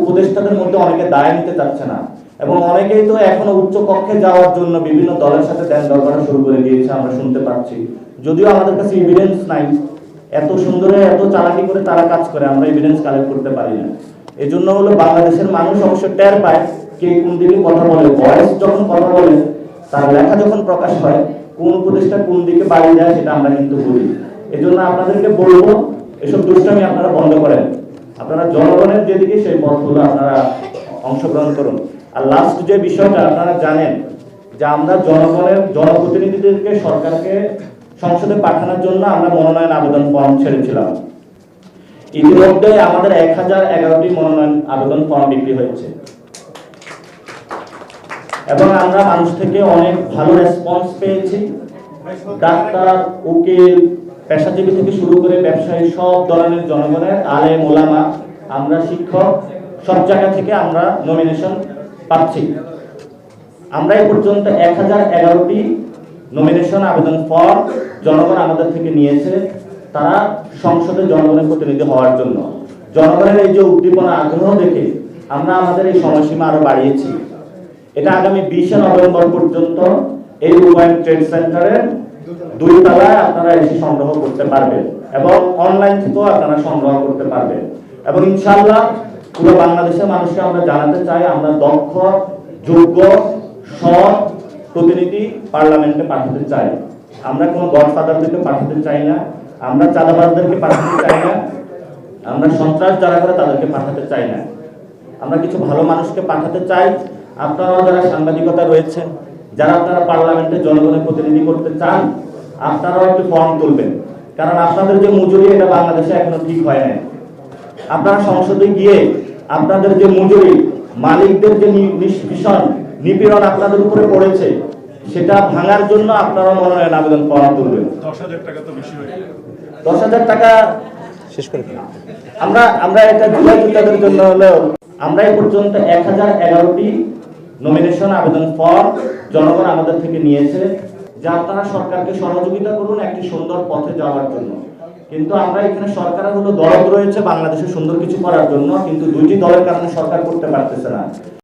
উপদেষ্টাদের মধ্যে অনেকে দায় নিতে চাচ্ছে না। এবং অনেকেই তো এখনও উচ্চ কক্ষে যাওয়ার জন্য বিভিন্ন দলের সাথে দেন দরবার শুরু করে দিয়েছে, আমরা শুনতে পাচ্ছি। যদিও আমাদের কাছে এভিডেন্স নাই। এত সুন্দরে এত চালাকি করে তারা কাজ করে, আমরা এভিডেন্স কালেক্ট করতে পারি না। এই জন্য হলো বাংলাদেশের মানুষ অবশ্য টের পায় কে কোন দিকে কথা বলে। ভয়েস যখন কথা বলে, তার লেখা যখন প্রকাশ হয়, কোন উপদেশটা কোন দিকে বাড়ি যায় সেটা আমরা কিন্তু বলি। এই জন্য আপনাদেরকে বলব, এসব দুষ্টামি আপনারা বন্ধ করেন। আপনারা জনগণের যেদিকে সেই পথগুলো আপনারা অংশগ্রহণ করুন। আর লাস্ট যে বিষয়টা আপনারা জানেন, যে আমরা জনগণের জনপ্রতিনিধিদেরকে সরকারকে সংসদে পাঠানোর জন্য আমরা মনোনয়ন আবেদন ফর্ম ছেড়েছিলাম। ইতিমধ্যে আমাদের এক হাজার এগারোটি মনোনয়ন আবেদন ফর্ম বিক্রি হয়েছে। এবং আমরা মানুষ থেকে অনেক ভালো রেসপন্স পেয়েছি। ডাক্তার, উকিল পেশাজীবী থেকে শুরু করে ব্যবসায়ী সব ধরনের জনগণের আলে ওলামা আমরা শিক্ষক, সব জায়গা থেকে আমরা নমিনেশন পাচ্ছি। আমরা এই পর্যন্ত এক হাজার এগারোটি নমিনেশন আবেদন ফর্ম জনগণ আমাদের থেকে নিয়েছে। তারা সংসদে জনগণের প্রতিনিধি হওয়ার জন্য। জনগণের এই যে উদ্দীপনা, আগ্রহ দেখে আমরা আমাদের এই সময়সীমা আরও বাড়িয়েছি। এটা আগামী বিশে নভেম্বর পর্যন্ত এই রুবাইন ট্রেড সেন্টারের দুই তলায় আপনারা এসে সংগ্রহ করতে পারবেন এবং অনলাইন থেকেও আপনারা সংগ্রহ করতে পারবেন। এবং ইনশাআল্লাহ পুরো বাংলাদেশের মানুষকে আমরা জানাতে চাই, আমরা দক্ষ, যোগ্য, সৎ প্রতিনিধি পার্লামেন্টে পাঠাতে চাই। আমরা কোনো গডফাদারদেরকে পাঠাতে চাই না, আমরা চাঁদাবাজদেরকে পাঠাতে চাই না, আমরা সন্ত্রাস যারা করে তাদেরকে পাঠাতে চাই না। আমরা কিছু ভালো মানুষকে পাঠাতে চাই। আপনারাও যারা সাংবাদিকতা রয়েছেন যারা আপনারা পার্লামেন্টে জনগণের প্রতিনিধি করতে চান আপনারাও একটু ফর্ম তুলবেন। কারণ আপনাদের যে মজুরি এটা বাংলাদেশে এখনও ঠিক হয় নাই। আপনারা সংসদে গিয়ে আপনাদের যে মজুরি মালিকদের যে নিষ্পীষণ নিপীড়ন আপনাদের উপরে পড়েছে সেটা ভাঙার জন্য আপনারা মনোনয়ন আবেদন ফর্ম তুলবেন। দশ হাজার টাকা তো বেশি দশ হাজার টাকা শেষ করে আমরা আমরা এটা জুলাই যোদ্ধাদের জন্য হলেও আমরা এই পর্যন্ত এক হাজার এগারোটি নমিনেশন আবেদন ফর্ম জনগণ আমাদের থেকে নিয়েছে, যা আপনারা সরকারকে সহযোগিতা করুন একটি সুন্দর পথে যাওয়ার জন্য। কিন্তু আমরা এখানে সরকারের হলো দরদ রয়েছে বাংলাদেশে সুন্দর কিছু করার জন্য, কিন্তু দুইটি দলের কারণে সরকার করতে পারতেছে না।